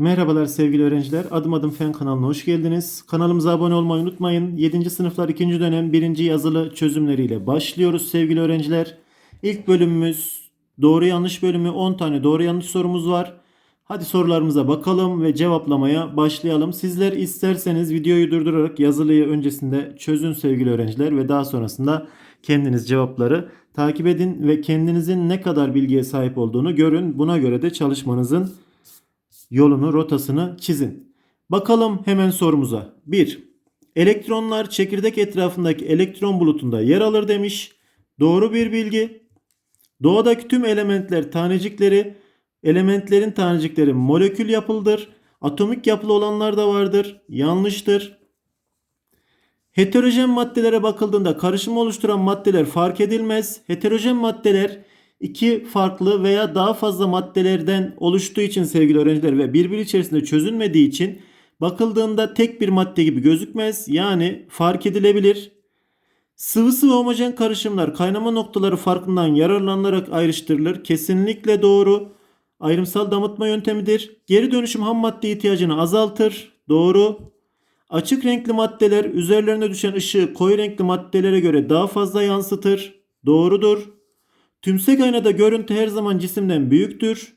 Merhabalar sevgili öğrenciler. Adım adım fen kanalına hoş geldiniz. Kanalımıza abone olmayı unutmayın. 7. sınıflar 2. dönem 1. yazılı çözümleriyle başlıyoruz sevgili öğrenciler. İlk bölümümüz doğru yanlış bölümü 10 tane doğru yanlış sorumuz var. Hadi sorularımıza bakalım ve cevaplamaya başlayalım. Sizler isterseniz videoyu durdurarak yazılıyı öncesinde çözün sevgili öğrenciler ve daha sonrasında kendiniz cevapları takip edin ve kendinizin ne kadar bilgiye sahip olduğunu görün. Buna göre de çalışmanızın yolunu, rotasını çizin. Bakalım hemen sorumuza. 1. Elektronlar çekirdek etrafındaki elektron bulutunda yer alır demiş. Doğru bir bilgi. Doğadaki tüm elementler tanecikleri, elementlerin tanecikleri molekül yapılıdır. Atomik yapılı olanlar da vardır. Yanlıştır. Heterojen maddelere bakıldığında karışım oluşturan maddeler fark edilmez. Heterojen maddeler iki farklı veya daha fazla maddelerden oluştuğu için sevgili öğrenciler ve birbiri içerisinde çözünmediği için bakıldığında tek bir madde gibi gözükmez. Yani fark edilebilir. Sıvı sıvı homojen karışımlar kaynama noktaları farkından yararlanarak ayrıştırılır. Kesinlikle doğru. Ayrımsal damıtma yöntemidir. Geri dönüşüm ham madde ihtiyacını azaltır. Doğru. Açık renkli maddeler üzerlerine düşen ışığı koyu renkli maddelere göre daha fazla yansıtır. Doğrudur. Tümsek aynada görüntü her zaman cisimden büyüktür.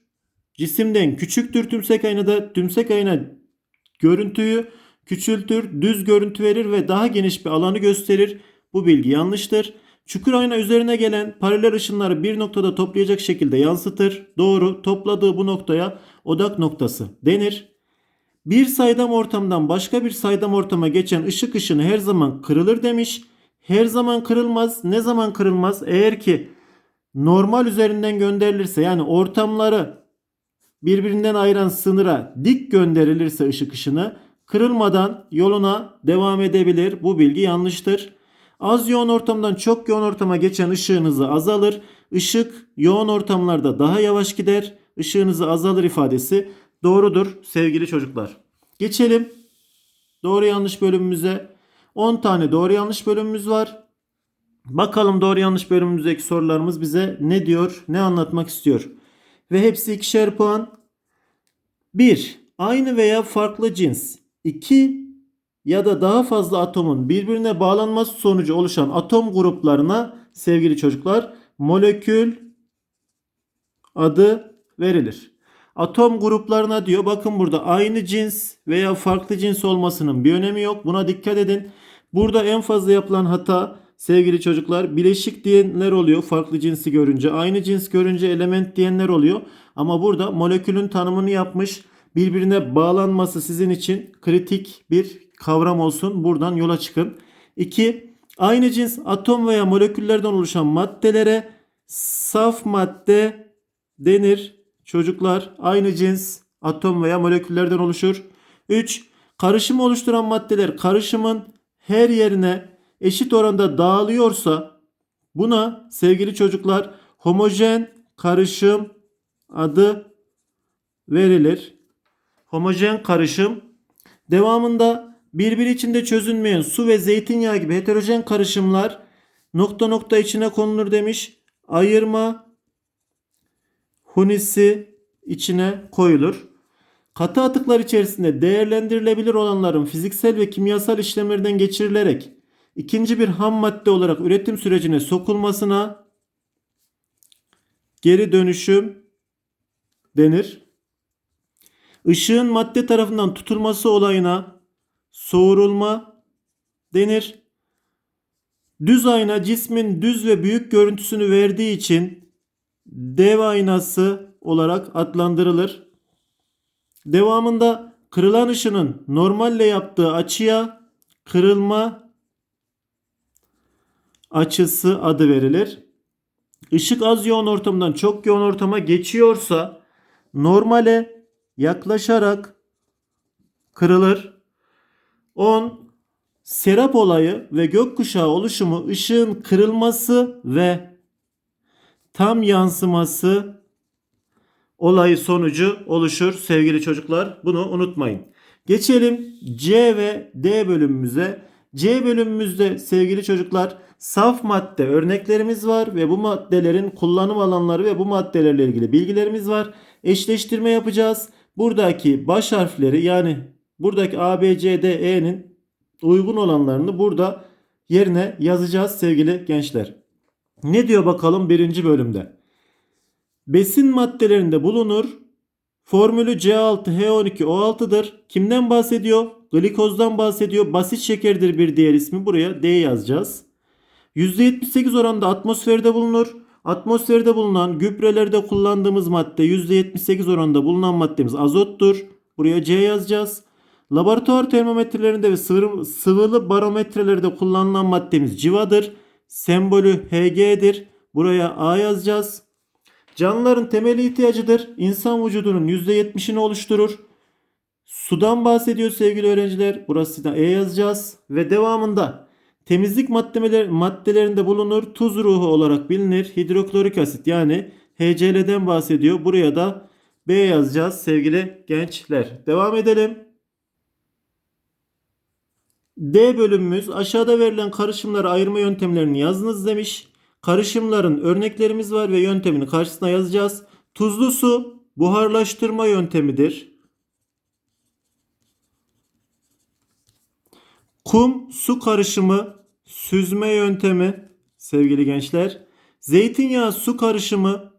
Cisimden küçüktür tümsek aynada. Tümsek ayna görüntüyü küçültür, düz görüntü verir ve daha geniş bir alanı gösterir. Bu bilgi yanlıştır. Çukur ayna üzerine gelen paralel ışınları bir noktada toplayacak şekilde yansıtır. Doğru. Topladığı bu noktaya odak noktası denir. Bir saydam ortamdan başka bir saydam ortama geçen ışık ışını her zaman kırılır demiş. Her zaman kırılmaz. Ne zaman kırılmaz? Eğer ki normal üzerinden gönderilirse yani ortamları birbirinden ayıran sınıra dik gönderilirse ışık ışını kırılmadan yoluna devam edebilir. Bu bilgi yanlıştır. Az yoğun ortamdan çok yoğun ortama geçen ışığın hızı azalır. Işık yoğun ortamlarda daha yavaş gider. Işığın hızı azalır ifadesi doğrudur sevgili çocuklar. Geçelim doğru yanlış bölümümüze. 10 tane doğru yanlış bölümümüz var. Bakalım doğru yanlış bölümümüzdeki sorularımız bize ne diyor, ne anlatmak istiyor. Ve hepsi ikişer puan. 1. Aynı veya farklı cins. 2 ya da daha fazla atomun birbirine bağlanması sonucu oluşan atom gruplarına sevgili çocuklar molekül adı verilir. Atom gruplarına diyor bakın burada aynı cins veya farklı cins olmasının bir önemi yok. Buna dikkat edin. Burada en fazla yapılan hata sevgili çocuklar bileşik diyenler oluyor farklı cinsi görünce. Aynı cins görünce element diyenler oluyor. Ama burada molekülün tanımını yapmış. Birbirine bağlanması sizin için kritik bir kavram olsun. Buradan yola çıkın. 2. Aynı cins atom veya moleküllerden oluşan maddelere saf madde denir. Çocuklar aynı cins atom veya moleküllerden oluşur. 3. Karışım oluşturan maddeler karışımın her yerine eşit oranda dağılıyorsa buna sevgili çocuklar homojen karışım adı verilir. Homojen karışım devamında birbiri içinde çözünmeyen su ve zeytinyağı gibi heterojen karışımlar nokta nokta içine konulur demiş. Ayırma hunisi içine koyulur. Katı atıklar içerisinde değerlendirilebilir olanların fiziksel ve kimyasal işlemlerden geçirilerek ikinci bir ham madde olarak üretim sürecine sokulmasına geri dönüşüm denir. Işığın madde tarafından tutulması olayına soğurulma denir. Düz ayna cismin düz ve büyük görüntüsünü verdiği için dev aynası olarak adlandırılır. Devamında kırılan ışının normalle yaptığı açıya kırılma açısı adı verilir. Işık az yoğun ortamdan çok yoğun ortama geçiyorsa normale yaklaşarak kırılır. 10. Serap olayı ve gökkuşağı oluşumu ışığın kırılması ve tam yansıması olayı sonucu oluşur sevgili çocuklar. Bunu unutmayın. Geçelim C ve D bölümümüze. C bölümümüzde sevgili çocuklar saf madde örneklerimiz var ve bu maddelerin kullanım alanları ve bu maddelerle ilgili bilgilerimiz var. Eşleştirme yapacağız. buradaki baş harfleri yani buradaki A, B, C, D, E'nin uygun olanlarını burada yerine yazacağız sevgili gençler. Ne diyor bakalım birinci bölümde? Besin maddelerinde bulunur. Formülü C6H12O6'dır. Kimden bahsediyor? Glikozdan bahsediyor. Basit şekerdir bir diğer ismi. Buraya D yazacağız. %78 oranında atmosferde bulunur. Atmosferde bulunan gübrelerde kullandığımız madde %78 oranında bulunan maddemiz azottur. Buraya C yazacağız. Laboratuvar termometrelerinde ve sıvı, sıvılı barometrelerde kullanılan maddemiz civadır. Sembolü Hg'dir. Buraya A yazacağız. Canlıların temel ihtiyacıdır. İnsan vücudunun %70'ini oluşturur. Sudan bahsediyor sevgili öğrenciler. Burası da E yazacağız. Ve devamında temizlik maddeler, maddelerinde bulunur. Tuz ruhu olarak bilinir. Hidroklorik asit yani HCl'den bahsediyor. Buraya da B yazacağız sevgili gençler. Devam edelim. D bölümümüz aşağıda verilen karışımları ayırma yöntemlerini yazınız demiş. Karışımların örneklerimiz var ve yöntemini karşısına yazacağız. Tuzlu su buharlaştırma yöntemidir. Kum su karışımı süzme yöntemi sevgili gençler. Zeytinyağı su karışımı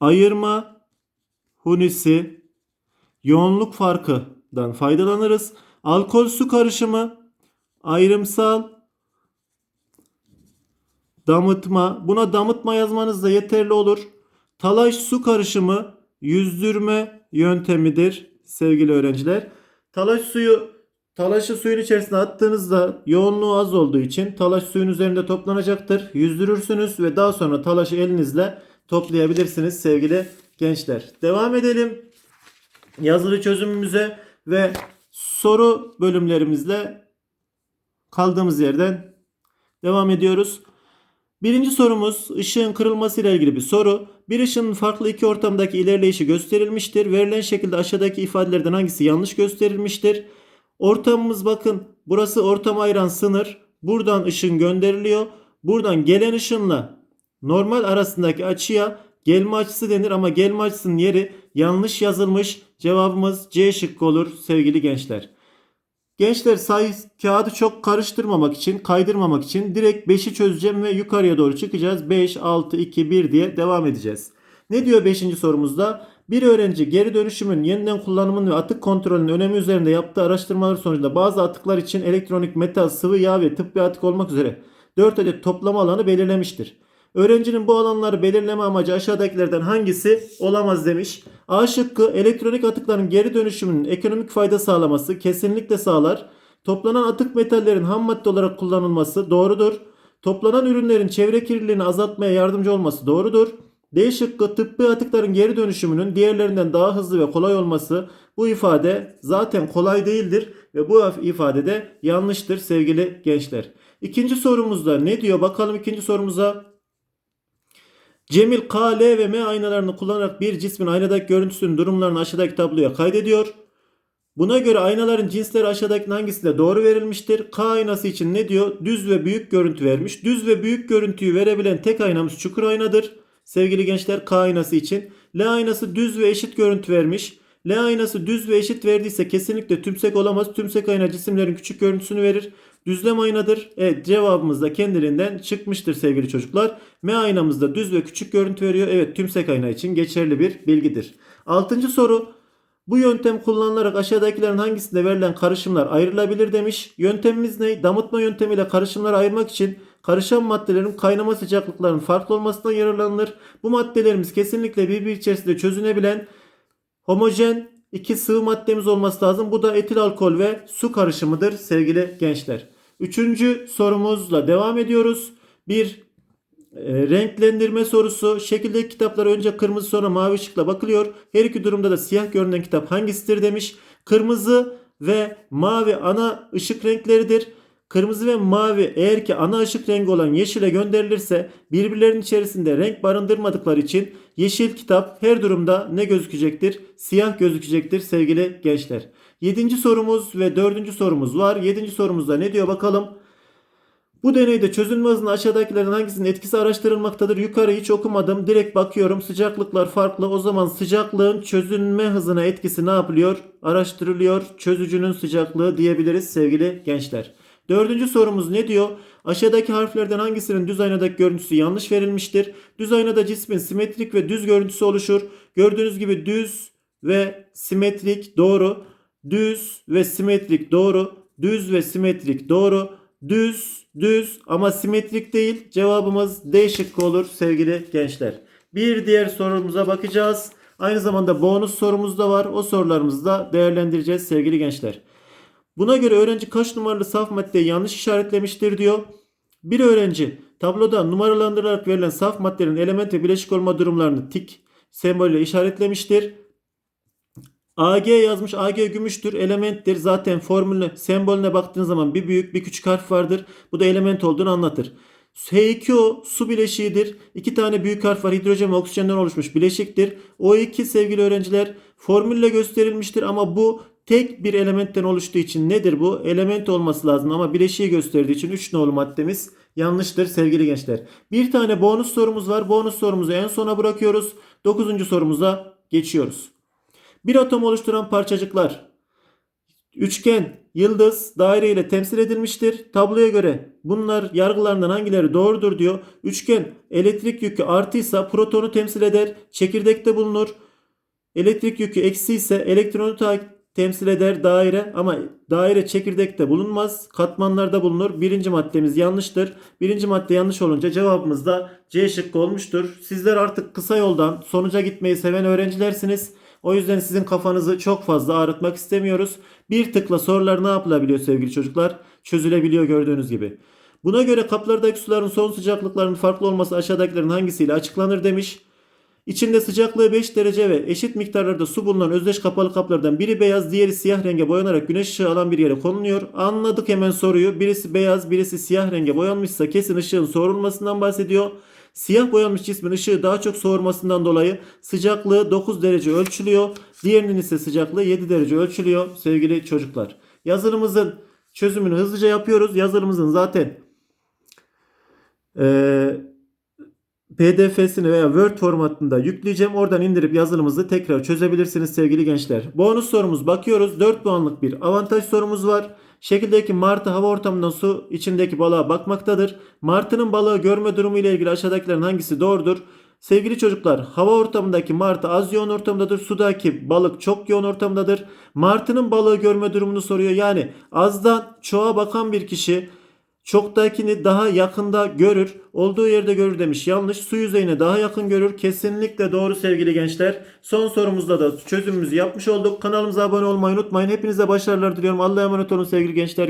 ayırma hunisi yoğunluk farkından faydalanırız. Alkol su karışımı ayrımsal damıtma. Buna damıtma yazmanız da yeterli olur. Talaş su karışımı yüzdürme yöntemidir sevgili öğrenciler. Talaş suyu talaşı suyun içerisine attığınızda yoğunluğu az olduğu için talaş suyun üzerinde toplanacaktır. Yüzdürürsünüz ve daha sonra talaşı elinizle toplayabilirsiniz sevgili gençler. Devam edelim yazılı çözümümüze ve soru bölümlerimizle kaldığımız yerden devam ediyoruz. Birinci sorumuz ışığın kırılması ile ilgili bir soru. Bir ışığın farklı iki ortamdaki ilerleyişi gösterilmiştir. Verilen şekilde aşağıdaki ifadelerden hangisi yanlış gösterilmiştir? Ortamımız bakın burası ortam ayıran sınır. Buradan ışın gönderiliyor. Buradan gelen ışınla normal arasındaki açıya gelme açısı denir ama gelme açısının yeri yanlış yazılmış. Cevabımız C şıkkı olur sevgili gençler. Gençler sayı kağıdı çok karıştırmamak için, kaydırmamak için direkt 5'i çözeceğim ve yukarıya doğru çıkacağız. 5, 6, 2, 1 diye devam edeceğiz. Ne diyor 5. sorumuzda? Bir öğrenci geri dönüşümün, yeniden kullanımın ve atık kontrolünün önemi üzerinde yaptığı araştırmalar sonucunda bazı atıklar için elektronik, metal, sıvı yağ ve tıbbi atık olmak üzere 4 adet toplama alanı belirlemiştir. Öğrencinin bu alanları belirleme amacı aşağıdakilerden hangisi olamaz demiş. A şıkkı elektronik atıkların geri dönüşümünün ekonomik fayda sağlaması kesinlikle sağlar. Toplanan atık metallerin ham madde olarak kullanılması doğrudur. Toplanan ürünlerin çevre kirliliğini azaltmaya yardımcı olması doğrudur. D şıkkı tıbbi atıkların geri dönüşümünün diğerlerinden daha hızlı ve kolay olması bu ifade zaten kolay değildir ve bu ifade de yanlıştır sevgili gençler. İkinci sorumuzda ne diyor bakalım ikinci sorumuza. Cemil K, L ve M aynalarını kullanarak bir cismin aynadaki görüntüsünün durumlarını aşağıdaki tabloya kaydediyor. Buna göre aynaların cinsleri aşağıdaki hangisinde doğru verilmiştir? K aynası için ne diyor? Düz ve büyük görüntü vermiş. Düz ve büyük görüntüyü verebilen tek aynamız çukur aynadır. Sevgili gençler K aynası için. L aynası düz ve eşit görüntü vermiş. L aynası düz ve eşit verdiyse kesinlikle tümsek olamaz. Tümsek ayna cisimlerin küçük görüntüsünü verir. Düzlem aynadır. Evet cevabımız da kendiliğinden çıkmıştır sevgili çocuklar. M aynamız da düz ve küçük görüntü veriyor. Evet tümsek ayna için geçerli bir bilgidir. Altıncı soru. Bu yöntem kullanılarak aşağıdakilerin hangisinde verilen karışımlar ayrılabilir demiş. Yöntemimiz ne? Damıtma yöntemiyle karışımları ayırmak için karışan maddelerin kaynama sıcaklıklarının farklı olmasından yararlanılır. Bu maddelerimiz kesinlikle birbiri içerisinde çözünebilen homojen iki sıvı maddemiz olması lazım. Bu da etil alkol ve su karışımıdır sevgili gençler. Üçüncü sorumuzla devam ediyoruz. Bir e, renklendirme sorusu. Şekildeki kitaplara önce kırmızı sonra mavi ışıkla bakılıyor. Her iki durumda da siyah görünen kitap hangisidir demiş. Kırmızı ve mavi ana ışık renkleridir. Kırmızı ve mavi eğer ki ana ışık rengi olan yeşile gönderilirse birbirlerinin içerisinde renk barındırmadıkları için yeşil kitap her durumda ne gözükecektir? Siyah gözükecektir sevgili gençler. Yedinci sorumuz ve dördüncü sorumuz var. Yedinci sorumuzda ne diyor bakalım? Bu deneyde çözünme hızının aşağıdakilerin hangisinin etkisi araştırılmaktadır? Yukarı hiç okumadım. Direkt bakıyorum. Sıcaklıklar farklı. O zaman sıcaklığın çözünme hızına etkisi ne yapılıyor? Araştırılıyor. Çözücünün sıcaklığı diyebiliriz sevgili gençler. Dördüncü sorumuz ne diyor? Aşağıdaki harflerden hangisinin düz aynadaki görüntüsü yanlış verilmiştir? Düz aynada cismin simetrik ve düz görüntüsü oluşur. Gördüğünüz gibi düz ve simetrik doğru. Düz ve simetrik doğru. Düz ve simetrik doğru. Düz, düz ama simetrik değil. Cevabımız D şıkkı olur sevgili gençler. Bir diğer sorumuza bakacağız. Aynı zamanda bonus sorumuz da var. O sorularımızı da değerlendireceğiz sevgili gençler. Buna göre öğrenci kaç numaralı saf maddeyi yanlış işaretlemiştir diyor. Bir öğrenci tabloda numaralandırılarak verilen saf maddelerin element ve bileşik olma durumlarını tik sembolüyle işaretlemiştir. AG yazmış. AG gümüştür. Elementtir. Zaten formülüne, sembolüne baktığın zaman bir büyük bir küçük harf vardır. Bu da element olduğunu anlatır. H2O su bileşiğidir. İki tane büyük harf var. Hidrojen ve oksijenden oluşmuş bileşiktir. O2 sevgili öğrenciler formülle gösterilmiştir ama bu tek bir elementten oluştuğu için nedir bu? Element olması lazım ama bileşiği gösterdiği için 3 nolu maddemiz yanlıştır sevgili gençler. Bir tane bonus sorumuz var. Bonus sorumuzu en sona bırakıyoruz. 9. sorumuza geçiyoruz. Bir atom oluşturan parçacıklar üçgen, yıldız, daire ile temsil edilmiştir. Tabloya göre bunlar yargılarından hangileri doğrudur diyor. Üçgen elektrik yükü artıysa protonu temsil eder. Çekirdekte bulunur. Elektrik yükü eksi ise elektronu ta- temsil eder daire ama daire çekirdekte bulunmaz. Katmanlarda bulunur. Birinci maddemiz yanlıştır. Birinci madde yanlış olunca cevabımız da C şıkkı olmuştur. Sizler artık kısa yoldan sonuca gitmeyi seven öğrencilersiniz. O yüzden sizin kafanızı çok fazla ağrıtmak istemiyoruz. Bir tıkla sorular ne yapılabiliyor sevgili çocuklar? Çözülebiliyor gördüğünüz gibi. Buna göre kaplardaki suların son sıcaklıklarının farklı olması aşağıdakilerin hangisiyle açıklanır demiş. İçinde sıcaklığı 5 derece ve eşit miktarlarda su bulunan özdeş kapalı kaplardan biri beyaz, diğeri siyah renge boyanarak güneş ışığı alan bir yere konuluyor. Anladık hemen soruyu. Birisi beyaz, birisi siyah renge boyanmışsa kesin ışığın soğurulmasından bahsediyor. Siyah boyanmış cismin ışığı daha çok soğurmasından dolayı sıcaklığı 9 derece ölçülüyor. Diğerinin ise sıcaklığı 7 derece ölçülüyor sevgili çocuklar. Yazılımızın çözümünü hızlıca yapıyoruz. Yazılımızın zaten eee PDF'sini veya Word formatında yükleyeceğim. Oradan indirip yazılımımızı tekrar çözebilirsiniz sevgili gençler. Bonus sorumuz bakıyoruz. 4 puanlık bir avantaj sorumuz var. Şekildeki martı hava ortamından su içindeki balığa bakmaktadır. Martının balığı görme durumu ile ilgili aşağıdakilerin hangisi doğrudur? Sevgili çocuklar, hava ortamındaki martı az yoğun ortamdadır. Sudaki balık çok yoğun ortamdadır. Martının balığı görme durumunu soruyor. Yani azdan çoğa bakan bir kişi Çoktakini daha yakında görür. Olduğu yerde görür demiş. Yanlış. Su yüzeyine daha yakın görür. Kesinlikle doğru sevgili gençler. Son sorumuzda da çözümümüzü yapmış olduk. Kanalımıza abone olmayı unutmayın. Hepinize başarılar diliyorum. Allah'a emanet olun sevgili gençler.